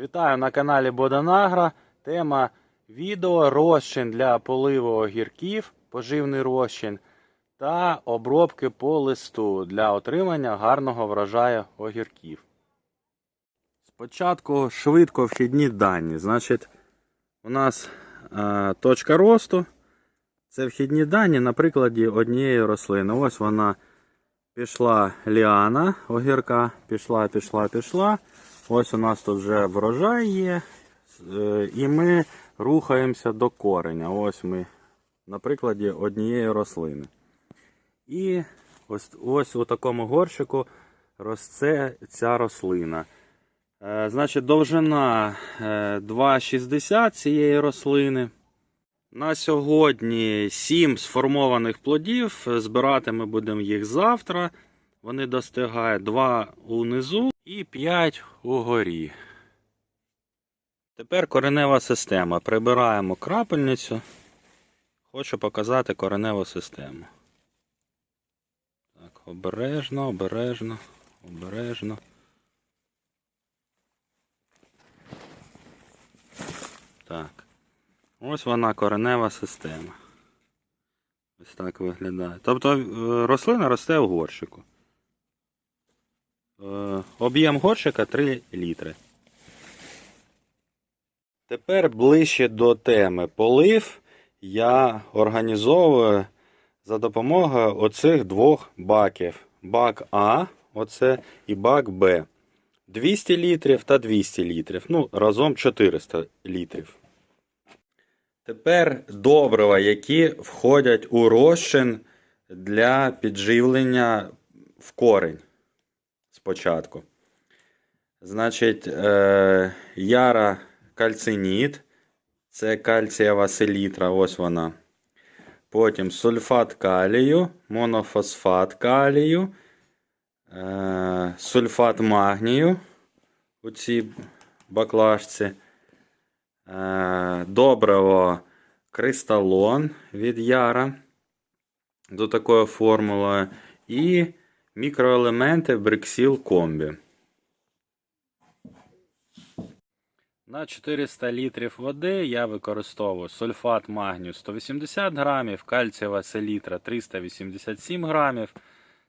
Вітаю на каналі Боданагра. Тема відео розчин для поливу огірків, поживний розчин та обробки по листу для отримання гарного врожаю огірків. Спочатку швидко вхідні дані. Значить, у нас е, точка росту. Це вхідні дані на прикладі однієї рослини. Ось вона пішла ліана огірка, пішла, пішла, пішла. Ось у нас тут вже врожай є. Е, І ми рухаємося до кореня. Ось ми на прикладі однієї рослини. І ось, ось у такому горщику росте ця рослина. Е, Значить, довжина е, 2,60 цієї рослини. На сьогодні 7 сформованих плодів. Збирати ми будемо їх завтра. Вони достигають 2 унизу і 5 угорі. Тепер коренева система. Прибираємо крапельницю. Хочу показати кореневу систему. Так, обережно, обережно, обережно. Так. Ось вона коренева система. Ось так виглядає. Тобто е, рослина росте в горщику. Е, Об'єм горщика 3 літри. Тепер ближче до теми полив я організовую за допомогою оцих двох баків. Бак А, оце і бак Б. 200 літрів та 200 літрів. Ну, разом 400 літрів. Тепер добрива, які входять у розчин для підживлення в корень спочатку. Значить, е, яра кальциніт, це кальцієва селітра, ось вона. Потім сульфат калію, монофосфат калію, е, сульфат магнію у цій баклажці. Е, Добриво кристалон від яра до такої формули. І мікроелементи бриксіл комбі. На 400 літрів води я використовую сульфат магнію 180 грамів, кальцієва селітра 387 грамів,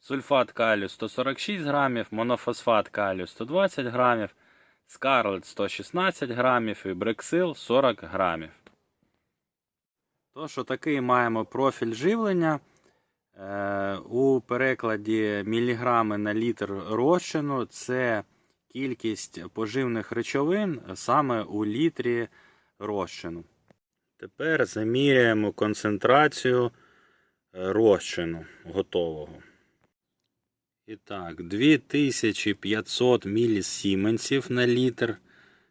сульфат калію 146 грамів, монофосфат калію 120 грамів, скарлет 116 грамів і брексил 40 грамів. Тож, отакий маємо профіль живлення. Е, У перекладі міліграми на літр розчину це кількість поживних речовин саме у літрі розчину. Тепер заміряємо концентрацію е, розчину готового. І так, 2500 мілісіменсів на літр.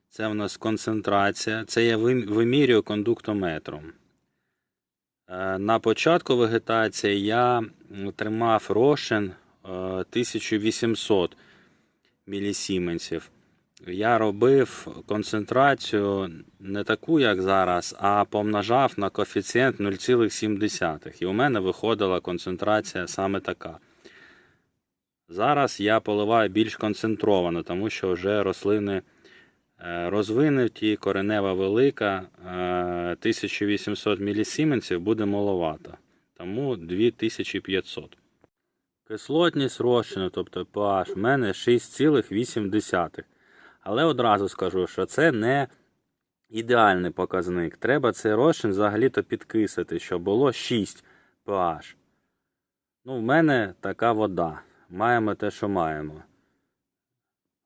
Це в нас концентрація. Це я вимірюю кондуктометром. Е, На початку вегетації я тримав розчин е, 1800 мілісіменсів. Я робив концентрацію не таку, як зараз, а помножав на коефіцієнт 0,7. І у мене виходила концентрація саме така. Зараз я поливаю більш концентровано, тому що вже рослини е, розвинуті, коренева велика, е, 1800 мілісіменсів буде маловато, тому 2500. Кислотність розчину, тобто pH, в мене 6,8. Але одразу скажу, що це не ідеальний показник. Треба цей розчин взагалі-то підкисити, щоб було 6 pH. Ну, в мене така вода. Маємо те, що маємо.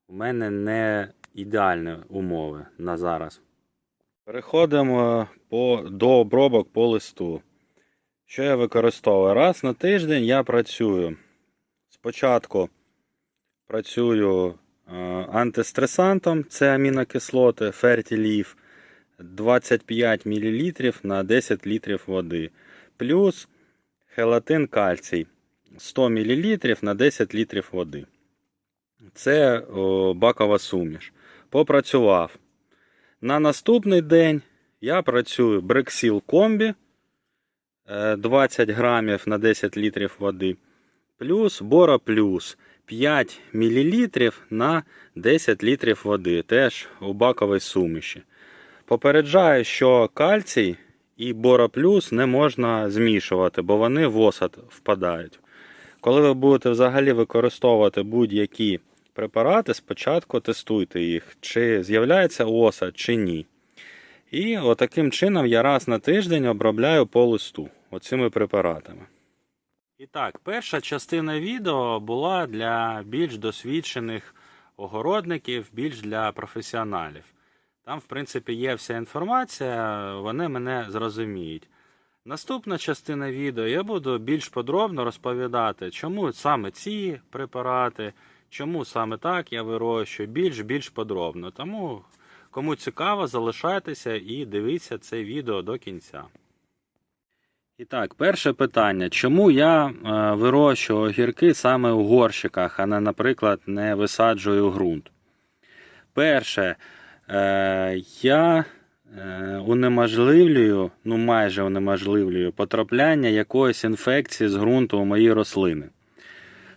У мене не ідеальні умови на зараз. Переходимо по, до обробок по листу. Що я використовую? Раз на тиждень я працюю. Спочатку працюю е, антистресантом, це амінокислоти Fertilif 25 мл на 10 літрів води. Плюс хелатин кальцій 100 мл на 10 літрів води. Це бакова суміш. Попрацював. На наступний день я працюю брексіл комбі е, 20 грамів на 10 літрів води. Плюс Бора Плюс 5 мл на 10 літрів води, теж у баковій суміші. Попереджаю, що кальцій і бороплюс не можна змішувати, бо вони в осад впадають. Коли ви будете взагалі використовувати будь-які препарати, спочатку тестуйте їх, чи з'являється осад, чи ні. І отаким чином я раз на тиждень обробляю по листу оцими препаратами. І так, перша частина відео була для більш досвідчених огородників, більш для професіоналів. Там, в принципі, є вся інформація, вони мене зрозуміють. Наступна частина відео я буду більш подробно розповідати, чому саме ці препарати, чому саме так я вирощую, більш-більш подробно. Тому, кому цікаво, залишайтеся і дивіться це відео до кінця. І так, перше питання. Чому я е, вирощую огірки саме у горщиках, а не, наприклад, не висаджую ґрунт? Перше, е, я е, унеможливлюю, ну майже унеможливлюю потрапляння якоїсь інфекції з ґрунту у мої рослини.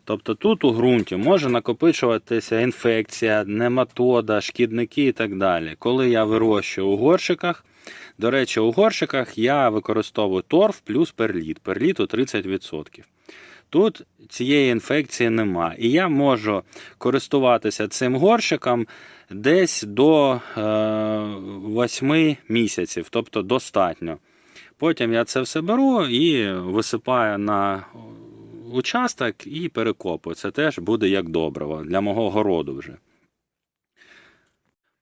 Тобто тут у ґрунті може накопичуватися інфекція, нематода, шкідники і так далі. Коли я вирощую у горщиках, до речі, у горщиках я використовую торф плюс перліт. Перліту 30%. Тут цієї інфекції нема. І я можу користуватися цим горщиком десь до е, 8 місяців, тобто достатньо. Потім я це все беру і висипаю на участок і перекопую. Це теж буде як добриво для мого городу вже.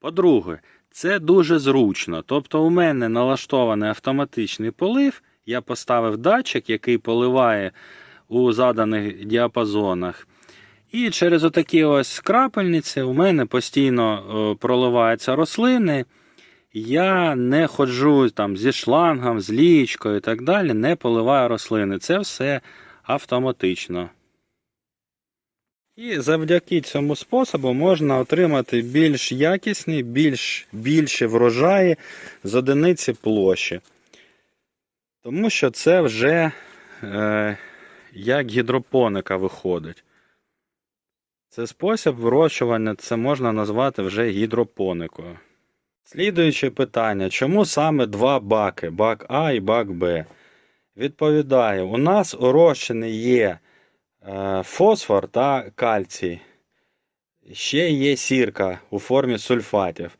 По-друге, це дуже зручно. Тобто, у мене налаштований автоматичний полив. Я поставив датчик, який поливає у заданих діапазонах. І через отакі ось крапельниці у мене постійно е, проливаються рослини. Я не ходжу там зі шлангом, з лічкою і так далі, не поливаю рослини. Це все автоматично. І завдяки цьому способу можна отримати більш якісні, більш більші врожаї з одиниці площі. Тому що це вже е, як гідропоника виходить. Це спосіб вирощування, це можна назвати вже гідропоникою. Слідуюче питання: чому саме два баки, бак А і бак Б? Відповідаю, у нас у розчині є е, фосфор та кальцій. Ще є сірка у формі сульфатів.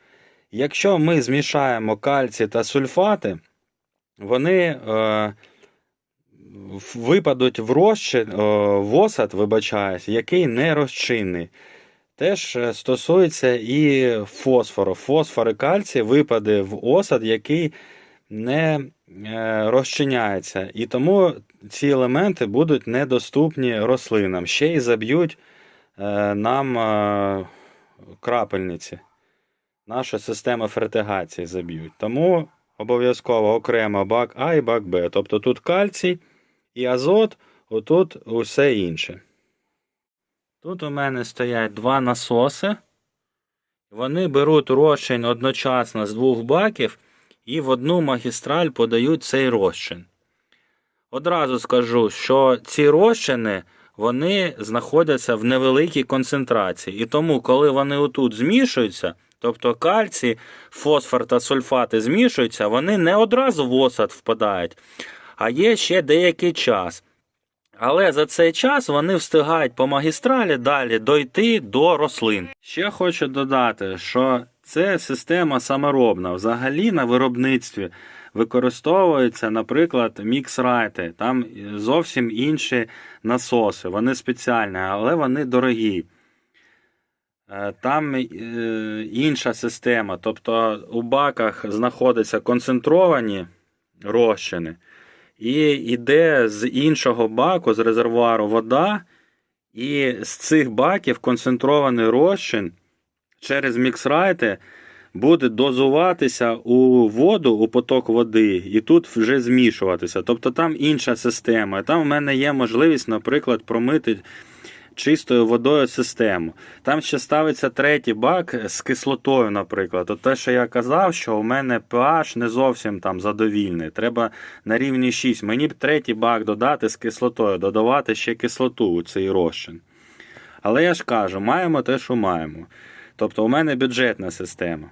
Якщо ми змішаємо кальцій та сульфати, вони е, випадуть в розчин, е, в осад, вибачаюсь, який не розчинний. Теж е, стосується і фосфору. Фосфор і кальцій випаде в осад, який не розчиняється. І тому ці елементи будуть недоступні рослинам. Ще й заб'ють е, нам е, крапельниці. Нашу систему фертигації заб'ють. Тому обов'язково окремо бак А і бак Б. Тобто тут кальцій і азот, отут усе інше. Тут у мене стоять два насоси. Вони беруть розчин одночасно з двох баків і в одну магістраль подають цей розчин. Одразу скажу, що ці розчини вони знаходяться в невеликій концентрації. І тому, коли вони отут змішуються, тобто кальцій, фосфор та сульфати змішуються, вони не одразу в осад впадають, а є ще деякий час. Але за цей час вони встигають по магістралі далі дойти до рослин. Ще хочу додати, що це система саморобна. Взагалі на виробництві використовуються, наприклад, міксрайти. Там зовсім інші насоси. Вони спеціальні, але вони дорогі. Е, Там е, інша система. Тобто у баках знаходяться концентровані розчини. І йде з іншого баку, з резервуару вода, і з цих баків концентрований розчин через міксрайти буде дозуватися у воду, у поток води, і тут вже змішуватися. Тобто там інша система. Там в мене є можливість, наприклад, промити чистою водою систему. Там ще ставиться третій бак з кислотою, наприклад. От те, що я казав, що у мене pH не зовсім там задовільний. Треба на рівні 6. Мені б третій бак додати з кислотою, додавати ще кислоту у цей розчин. Але я ж кажу, маємо те, що маємо. Тобто у мене бюджетна система.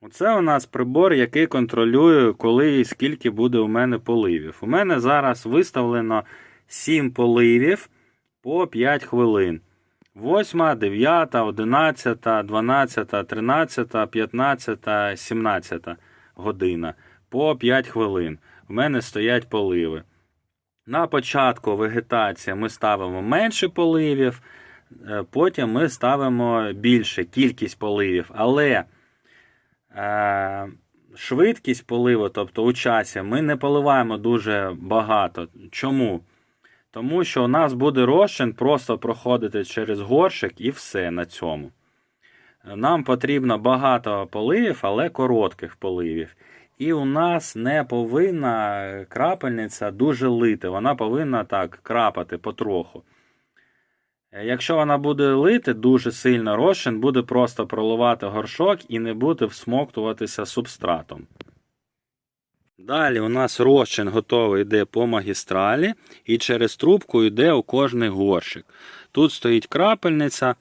Оце у нас прибор, який контролює, коли і скільки буде у мене поливів. У мене зараз виставлено 7 поливів по 5 хвилин. 8, 9, 11, 12, 13, 15, 17 година по 5 хвилин. У мене стоять поливи. На початку вегетації ми ставимо менше поливів, потім ми ставимо більше кількість поливів. Але е, швидкість поливу, тобто у часі, ми не поливаємо дуже багато. Чому? Тому що у нас буде розчин просто проходити через горщик і все на цьому. Нам потрібно багато поливів, але коротких поливів. І у нас не повинна крапельниця дуже лити. Вона повинна так крапати потроху. Е, Якщо вона буде лити дуже сильно, розчин буде просто проливати горшок і не буде всмоктуватися субстратом. Далі у нас розчин готовий йде по магістралі і через трубку йде у кожний горщик. Тут стоїть крапельниця,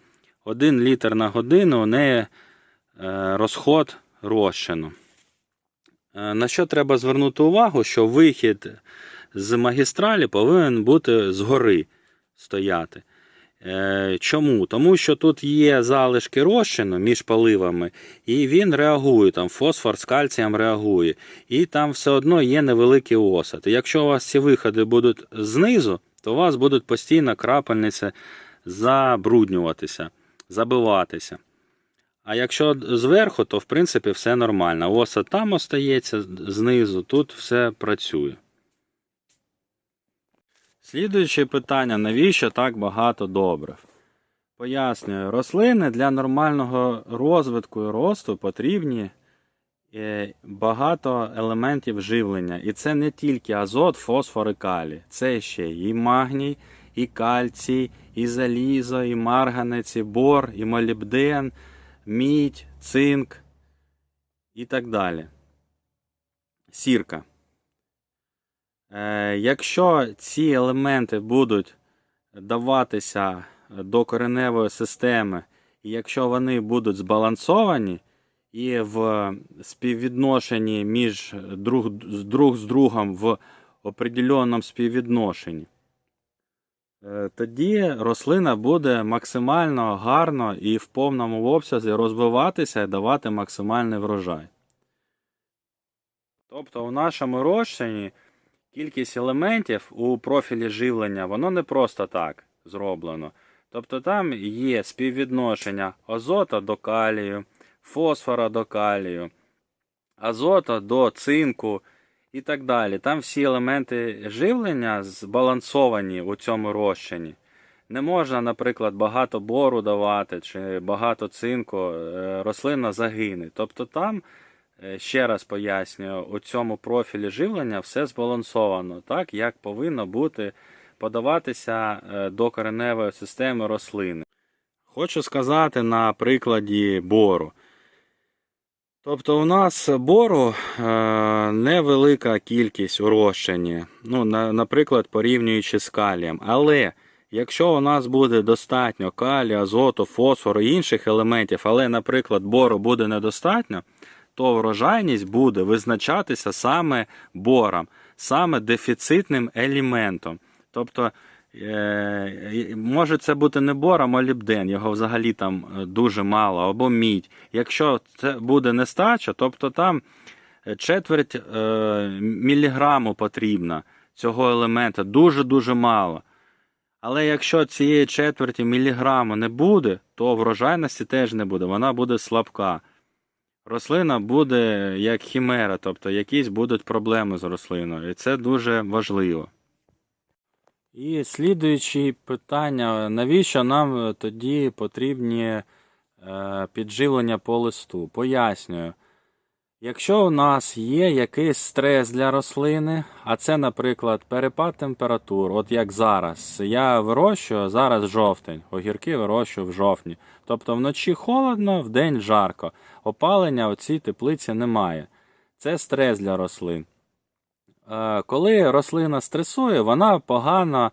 1 літр на годину, у неї е, розход розчину. Е, На що треба звернути увагу, що вихід з магістралі повинен бути згори стояти. Е, Чому? Тому що тут є залишки розчину між поливами, і він реагує, там фосфор з кальцієм реагує, і там все одно є невеликий осад. Якщо у вас ці виходи будуть знизу, то у вас будуть постійно крапельниці забруднюватися, забиватися. А якщо зверху, то в принципі все нормально. Осад там остається знизу, тут все працює. Слідуюче питання: навіщо так багато добрив? Пояснюю, рослини для нормального розвитку і росту потрібні е, багато елементів живлення. І це не тільки азот, фосфор і калій. Це ще і магній, і кальцій, і залізо, і марганець, і бор, і молібден, мідь, цинк і так далі. Сірка. Е, Якщо ці елементи будуть даватися до кореневої системи, і якщо вони будуть збалансовані і в співвідношенні між друг, друг з другом в определеному співвідношенні, е, тоді рослина буде максимально гарно і в повному обсязі розвиватися і давати максимальний врожай. Тобто у нашому розчині кількість елементів у профілі живлення, воно не просто так зроблено. Тобто там є співвідношення азота до калію, фосфора до калію, азота до цинку і так далі. Там всі елементи живлення збалансовані у цьому розчині. Не можна, наприклад, багато бору давати чи багато цинку, е, рослина загине. Тобто там Ще раз пояснюю, у цьому профілі живлення все збалансовано, так як повинно бути подаватися е, до кореневої системи рослини. Хочу сказати на прикладі бору. Тобто у нас бору е, невелика кількість у розчині, ну, на, наприклад, порівнюючи з калієм. Але якщо у нас буде достатньо калію, азоту, фосфору і інших елементів, але, наприклад, бору буде недостатньо, то врожайність буде визначатися саме бором, саме дефіцитним елементом. Тобто, е, може це бути не бор, а молібден, його взагалі там е, дуже мало, або мідь. Якщо це буде нестача, тобто там четверть е, міліграму потрібно цього елемента, дуже-дуже мало. Але якщо цієї четверті міліграму не буде, то врожайності теж не буде, вона буде слабка. Рослина буде як хімера, тобто якісь будуть проблеми з рослиною, і це дуже важливо. І слідуючі питання, навіщо нам тоді потрібні е, підживлення по листу? Пояснюю. Якщо у нас є якийсь стрес для рослини, а це, наприклад, перепад температур, от як зараз, я вирощую зараз жовтень, огірки вирощую в жовтні. Тобто вночі холодно, вдень жарко. Опалення у цій теплиці немає. Це стрес для рослин. Е, Коли рослина стресує, вона погано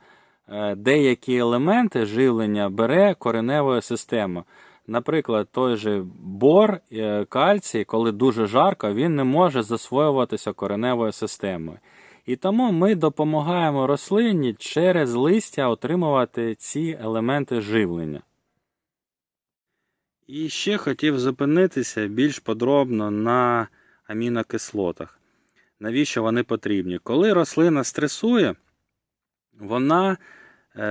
е, деякі елементи живлення бере кореневою системою. Наприклад, той же бор, е, кальцій, коли дуже жарко, він не може засвоюватися кореневою системою. І тому ми допомагаємо рослині через листя отримувати ці елементи живлення. І ще хотів зупинитися більш подробно на амінокислотах. Навіщо вони потрібні? Коли рослина стресує, вона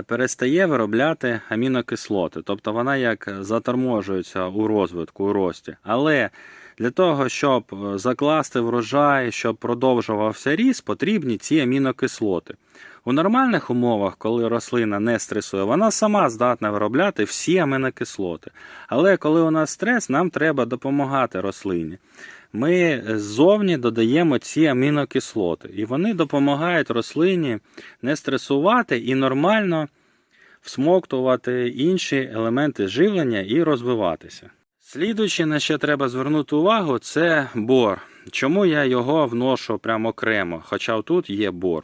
перестає виробляти амінокислоти, тобто вона як заторможується у розвитку, у рості. Але для того, щоб е, закласти врожай, щоб продовжувався ріст, потрібні ці амінокислоти. У нормальних умовах, коли рослина не стресує, вона сама здатна виробляти всі амінокислоти. Але коли у нас стрес, нам треба допомагати рослині. Ми ззовні додаємо ці амінокислоти, і вони допомагають рослині не стресувати і нормально всмоктувати інші елементи живлення і розвиватися. Слідуючи, на що треба звернути увагу, це бор. Чому я його вношу прямо окремо, хоча тут є бор.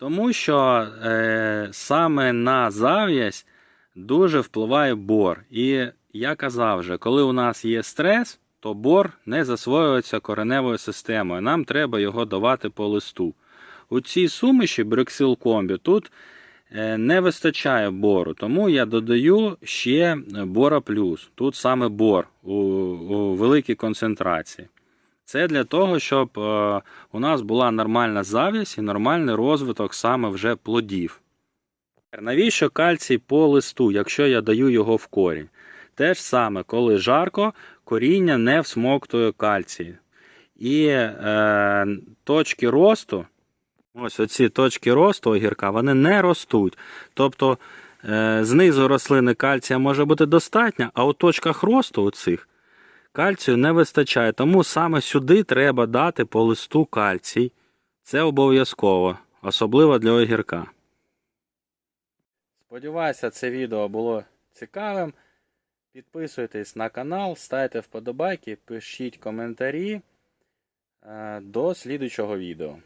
Тому що е, саме на зав'язь дуже впливає бор. І я казав вже, коли у нас є стрес, то бор не засвоюється кореневою системою. Нам треба його давати по листу. У цій суміші Брексил Комбі тут е, не вистачає бору, тому я додаю ще бора плюс. Тут саме бор у, у великій концентрації. Це для того, щоб е, у нас була нормальна зав'язь і нормальний розвиток саме вже плодів. Навіщо кальцій по листу, якщо я даю його в корінь? Те ж саме, коли жарко, коріння не всмоктує кальцій. І е, точки росту, ось оці точки росту огірка, вони не ростуть. Тобто е, знизу рослини кальція може бути достатньо, а у точках росту у цих кальцію не вистачає. Тому саме сюди треба дати по листу кальцій. Це обов'язково, особливо для огірка. Сподіваюся, це відео було цікавим. Підписуйтесь на канал, ставте вподобайки, пишіть коментарі. Е, До слідучого відео.